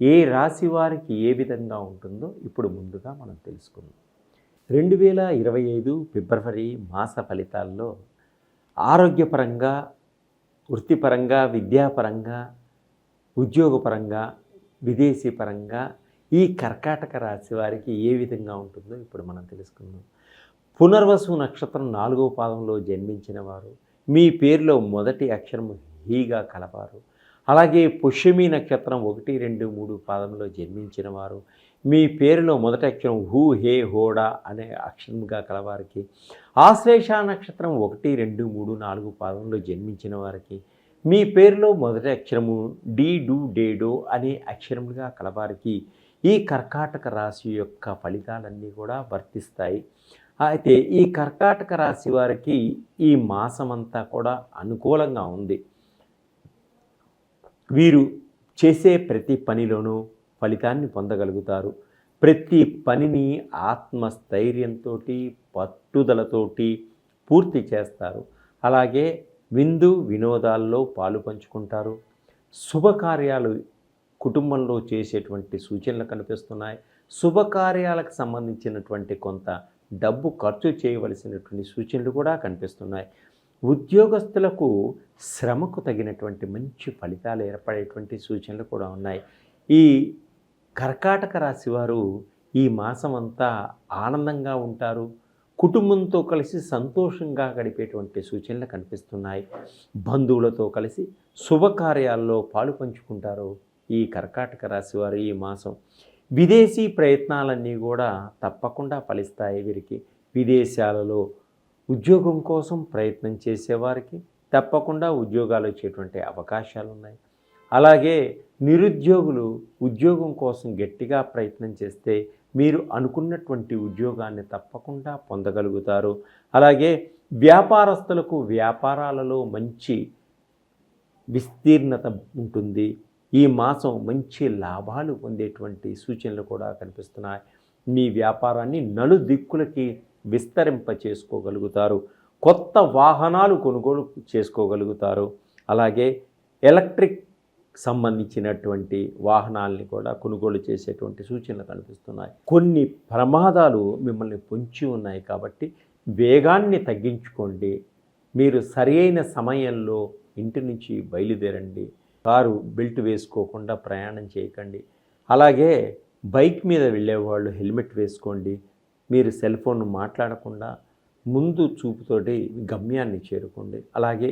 ఏ రాశి వారికి ఏ విధంగా ఉంటుందో ఇప్పుడు ముందుగా మనం తెలుసుకుందాం. రెండు వేల ఇరవై ఐదు ఫిబ్రవరి మాస ఫలితాల్లో ఆరోగ్యపరంగా వృత్తిపరంగా విద్యాపరంగా ఉద్యోగపరంగా విదేశీ పరంగా ఈ కర్కాటక రాశి వారికి ఏ విధంగా ఉంటుందో ఇప్పుడు మనం తెలుసుకుందాం. పునర్వసు నక్షత్రం నాలుగో పాదంలో జన్మించిన వారు మీ పేరులో మొదటి అక్షరము హీగా కలపారు అలాగే పుష్యమి నక్షత్రం ఒకటి రెండు మూడు పాదంలో జన్మించిన వారు. మీ పేరులో మొదటి అక్షరం హూ హే హోడా అనే అక్షరంగా కలవారికి. ఆశ్లేష నక్షత్రం ఒకటి రెండు మూడు నాలుగు పాదంలో జన్మించిన వారికి. మీ పేరులో మొదటి అక్షరము డీ డూ డేడో అనే అక్షరములుగా కలవారికి. ఈ కర్కాటక రాశి యొక్క ఫలితాలన్నీ కూడా వర్తిస్తాయి. అయితే ఈ కర్కాటక రాశి వారికి ఈ మాసమంతా కూడా అనుకూలంగా ఉంది. వీరు చేసే ప్రతి పనిలోనూ ఫలితాన్ని పొందగలుగుతారు. ప్రతి పనిని ఆత్మస్థైర్యంతో పట్టుదలతోటి పూర్తి చేస్తారు. అలాగే విందు వినోదాల్లో పాలు పంచుకుంటారు. శుభకార్యాలు కుటుంబంలో చేసేటువంటి సూచనలు కనిపిస్తున్నాయి. శుభకార్యాలకు సంబంధించినటువంటి కొంత డబ్బు ఖర్చు చేయవలసినటువంటి సూచనలు కూడా కనిపిస్తున్నాయి. ఉద్యోగస్తులకు శ్రమకు తగినటువంటి మంచి ఫలితాలు ఏర్పడేటువంటి సూచనలు కూడా ఉన్నాయి. ఈ కర్కాటక రాశి వారు ఈ మాసం అంతా ఆనందంగా ఉంటారు. కుటుంబంతో కలిసి సంతోషంగా గడిపేటువంటి సూచనలు కనిపిస్తున్నాయి. బంధువులతో కలిసి శుభకార్యాల్లో పాలు పంచుకుంటారు ఈ కర్కాటక రాశి వారు ఈ మాసం. విదేశీ ప్రయత్నాలన్నీ కూడా తప్పకుండా ఫలిస్తాయి వీరికి. విదేశాలలో ఉద్యోగం కోసం ప్రయత్నం చేసేవారికి తప్పకుండా ఉద్యోగాలు వచ్చేటువంటి అవకాశాలు ఉన్నాయి అలాగే నిరుద్యోగులు ఉద్యోగం కోసం గట్టిగా ప్రయత్నం చేస్తే మీరు అనుకున్నటువంటి ఉద్యోగాన్ని తప్పకుండా పొందగలుగుతారు. అలాగే వ్యాపారస్తులకు వ్యాపారాలలో మంచి విస్తీర్ణత ఉంటుంది. ఈ మాసం మంచి లాభాలు పొందేటువంటి సూచనలు కూడా కనిపిస్తున్నాయి. మీ వ్యాపారాన్ని నలు దిక్కులకి విస్తరింప చేసుకోగలుగుతారు కొత్త వాహనాలు కొనుగోలు చేసుకోగలుగుతారు. అలాగే ఎలక్ట్రిక్ సంబంధించినటువంటి వాహనాల్ని కూడా కొనుగోలు చేసేటువంటి సూచనలు కనిపిస్తున్నాయి. కొన్ని ప్రమాదాలు మిమ్మల్ని పొంచి ఉన్నాయి కాబట్టి వేగాన్ని తగ్గించుకోండి. మీరు సరియైన సమయంలో ఇంటి నుంచి బయలుదేరండి. కారు బెల్ట్ వేసుకోకుండా ప్రయాణం చేయకండి. అలాగే బైక్ మీద వెళ్ళేవాళ్ళు హెల్మెట్ వేసుకోండి. మీరు సెల్ ఫోన్ మాట్లాడకుండా ముందు చూపుతోటి గమ్యాన్ని చేరుకోండి. అలాగే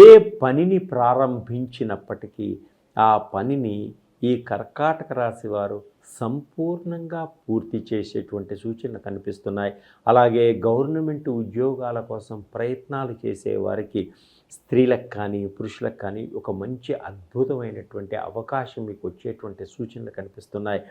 ఏ పనిని ప్రారంభించినప్పటికీ ఆ పనిని ఈ కర్కాటక రాశి వారు సంపూర్ణంగా పూర్తి చేసేటువంటి సూచనలు కనిపిస్తున్నాయి. అలాగే గవర్నమెంట్ ఉద్యోగాల కోసం ప్రయత్నాలు చేసే వారికి స్త్రీలకు కానీ పురుషులకు కానీ ఒక మంచి అద్భుతమైనటువంటి అవకాశం మీకు వచ్చేటువంటి సూచనలు కనిపిస్తున్నాయి.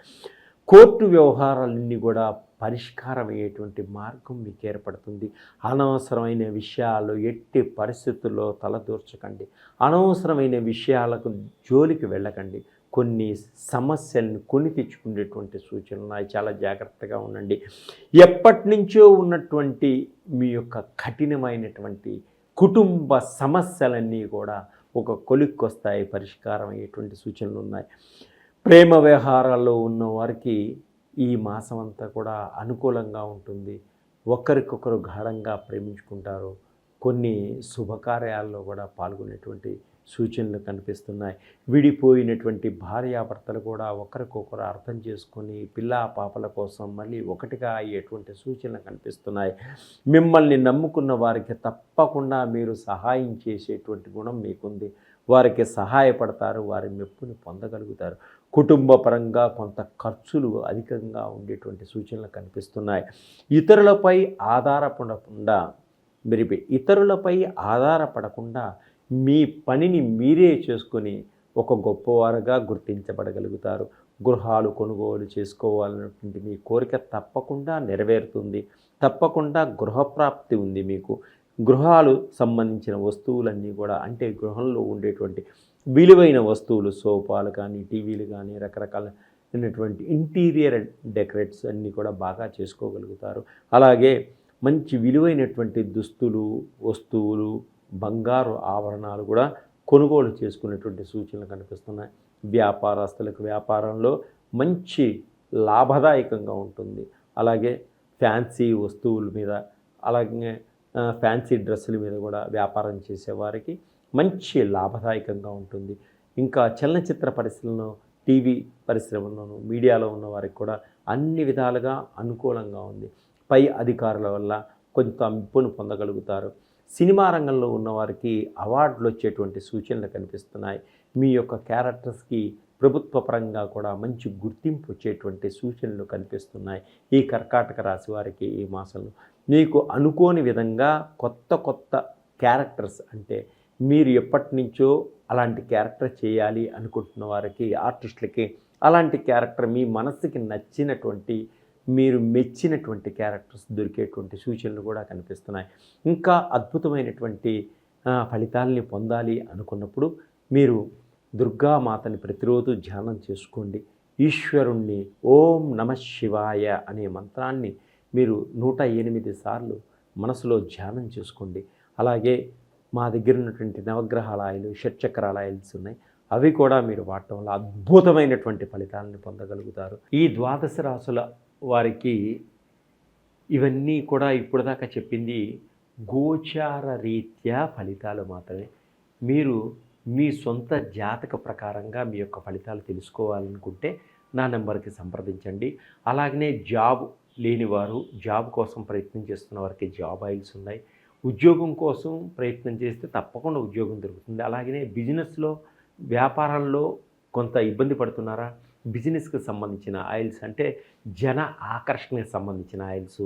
కోర్టు వ్యవహారాలన్నీ కూడా పరిష్కారం అయ్యేటువంటి మార్గం మీకు ఏర్పడుతుంది. అనవసరమైన విషయాలు ఎట్టి పరిస్థితుల్లో తలదూర్చకండి. అనవసరమైన విషయాలకు జోలికి వెళ్ళకండి. కొన్ని సమస్యలను కొని తెచ్చుకునేటువంటి సూచనలు ఉన్నాయి. చాలా జాగ్రత్తగా ఉండండి. ఎప్పటి నుంచో ఉన్నటువంటి మీ యొక్క కఠినమైనటువంటి కుటుంబ సమస్యలన్నీ కూడా ఒక కొలిక్కొస్తాయి పరిష్కారం అయ్యేటువంటి సూచనలు ఉన్నాయి. ప్రేమ వ్యవహారాల్లో ఉన్న వారికి ఈ మాసం అంతా కూడా అనుకూలంగా ఉంటుంది. ఒకరికొకరు గాఢంగా ప్రేమించుకుంటారు. కొన్ని శుభకార్యాల్లో కూడా పాల్గొనేటువంటి సూచనలు కనిపిస్తున్నాయి. విడిపోయినటువంటి భార్యాభర్తలు కూడా ఒకరికొకరు అర్థం చేసుకొని పిల్ల పాపల కోసం మళ్ళీ ఒకటిగా అయ్యేటువంటి సూచనలు కనిపిస్తున్నాయి. మిమ్మల్ని నమ్ముకున్న వారికి తప్పకుండా మీరు సహాయం చేసేటువంటి గుణం మీకుంది. వారికి సహాయపడతారు. వారి మెప్పుని పొందగలుగుతారు. కుటుంబ పరంగా కొంత ఖర్చులు అధికంగా ఉండేటువంటి సూచనలు కనిపిస్తున్నాయి. ఇతరులపై ఆధారపడకుండా మీరు ఇతరులపై ఆధారపడకుండా మీ పనిని మీరే చేసుకొని ఒక గొప్పవారుగా గుర్తించబడగలుగుతారు. గృహాలు కొనుగోలు చేసుకోవాలన్నటువంటి మీ కోరిక తప్పకుండా నెరవేరుతుంది. తప్పకుండా గృహప్రాప్తి ఉంది మీకు. గృహాలు సంబంధించిన వస్తువులన్నీ కూడా అంటే గృహంలో ఉండేటువంటి విలువైన వస్తువులు సోఫాలు కానీ టీవీలు కానీ రకరకాల అయినటువంటి ఇంటీరియర్ డెకరేట్స్ అన్నీ కూడా బాగా చేసుకోగలుగుతారు. అలాగే మంచి విలువైనటువంటి దుస్తులు వస్తువులు బంగారు ఆభరణాలు కూడా కొనుగోలు చేసుకునేటువంటి సూచనలు కనిపిస్తున్నాయి. వ్యాపారస్తులకు వ్యాపారంలో మంచి లాభదాయకంగా ఉంటుంది. అలాగే ఫ్యాన్సీ వస్తువుల మీద అలాగే ఫ్యాన్సీ డ్రెస్సుల మీద కూడా వ్యాపారం చేసేవారికి మంచి లాభదాయకంగా ఉంటుంది. ఇంకా చలనచిత్ర పరిశ్రమలో టీవీ పరిశ్రమలోను మీడియాలో ఉన్న వారికి కూడా అన్ని విధాలుగా అనుకూలంగా ఉంది. పై అధికారుల వల్ల కొంత మెప్పును పొందగలుగుతారు. సినిమా రంగంలో ఉన్నవారికి అవార్డులు వచ్చేటువంటి సూచనలు కనిపిస్తున్నాయి. మీ యొక్క క్యారెక్టర్స్కి ప్రభుత్వ పరంగా కూడా మంచి గుర్తింపు వచ్చేటువంటి సూచనలు కనిపిస్తున్నాయి. ఈ కర్కాటక రాశి వారికి ఈ మాసంలో. మీకు అనుకోని విధంగా కొత్త కొత్త క్యారెక్టర్స్ అంటే మీరు ఎప్పటి నుంచో అలాంటి క్యారెక్టర్ చేయాలి అనుకుంటున్న వారికి ఆర్టిస్టులకి అలాంటి క్యారెక్టర్ మీ మనసుకి నచ్చినటువంటి మీరు మెచ్చినటువంటి క్యారెక్టర్స్ దొరికేటువంటి సూచనలు కూడా కనిపిస్తున్నాయి. ఇంకా అద్భుతమైనటువంటి ఫలితాలని పొందాలి అనుకున్నప్పుడు మీరు దుర్గామాతని ప్రతిరోజు ధ్యానం చేసుకోండి. ఈశ్వరుణ్ణి ఓం నమ శివాయ అనే మంత్రాన్ని మీరు నూట ఎనిమిది సార్లు మనసులో ధ్యానం చేసుకోండి. అలాగే మా దగ్గర ఉన్నటువంటి నవగ్రహాల ఆయిల్ షట్చక్రాల ఆయిల్స్ ఉన్నాయి. అవి కూడా మీరు వాడటం వల్ల అద్భుతమైనటువంటి ఫలితాలను పొందగలుగుతారు. ఈ ద్వాదశ రాసుల వారికి ఇవన్నీ కూడా ఇప్పుడు దాకా చెప్పింది గోచార రీత్యా ఫలితాలు మాత్రమే. మీరు మీ సొంత జాతక ప్రకారంగా మీ యొక్క ఫలితాలు తెలుసుకోవాలనుకుంటే నా నెంబర్కి సంప్రదించండి. అలాగనే జాబ్ లేనివారు జాబ్ కోసం ప్రయత్నం చేస్తున్న వారికి జాబ్ ఆయిల్స్ ఉన్నాయి. ఉద్యోగం కోసం ప్రయత్నం చేస్తే తప్పకుండా ఉద్యోగం దొరుకుతుంది. అలాగనే బిజినెస్లో వ్యాపారాల్లో కొంత ఇబ్బంది పడుతున్నారా? బిజినెస్కి సంబంధించిన ఆయిల్స్ అంటే జన ఆకర్షణకి సంబంధించిన ఆయిల్స్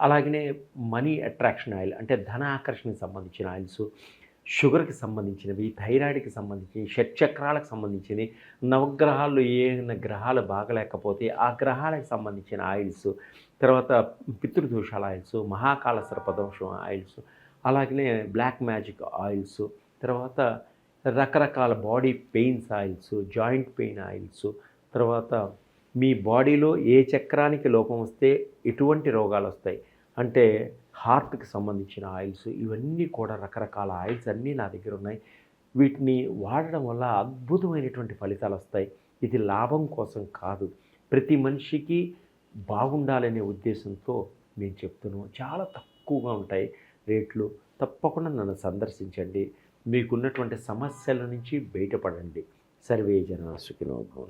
అలాగనే మనీ అట్రాక్షన్ ఆయిల్ అంటే ధన ఆకర్షణకి సంబంధించిన ఆయిల్స్ షుగర్కి సంబంధించినవి థైరాయిడ్కి సంబంధించినవి షట్చక్రాలకు సంబంధించినవి నవగ్రహాల్లో ఏ గ్రహాలు బాగలేకపోతే ఆ గ్రహాలకు సంబంధించిన ఆయిల్స్ తర్వాత పితృదోషాల ఆయిల్స్ మహాకాల సర్పదోషం ఆయిల్స్ అలాగనే బ్లాక్ మ్యాజిక్ ఆయిల్స్ తర్వాత రకరకాల body pains oils joint pain oils తర్వాత మీ బాడీలో ఏ చక్రానికి లోపం వస్తే ఎటువంటి రోగాలు వస్తాయి? అంటే హార్ట్కి సంబంధించిన ఆయిల్స్ ఇవన్నీ కూడా రకరకాల ఆయిల్స్ అన్నీ నా దగ్గర ఉన్నాయి. వీటిని వాడడం వల్ల అద్భుతమైనటువంటి ఫలితాలు వస్తాయి. ఇది లాభం కోసం కాదు. ప్రతి మనిషికి బాగుండాలనే ఉద్దేశంతో నేను చెప్తున్నాను చాలా తక్కువగా ఉంటాయి రేట్లు. తప్పకుండా నన్ను సందర్శించండి. మీకున్నటువంటి సమస్యల నుంచి బయటపడండి. సర్వే జన సుఖినోభవం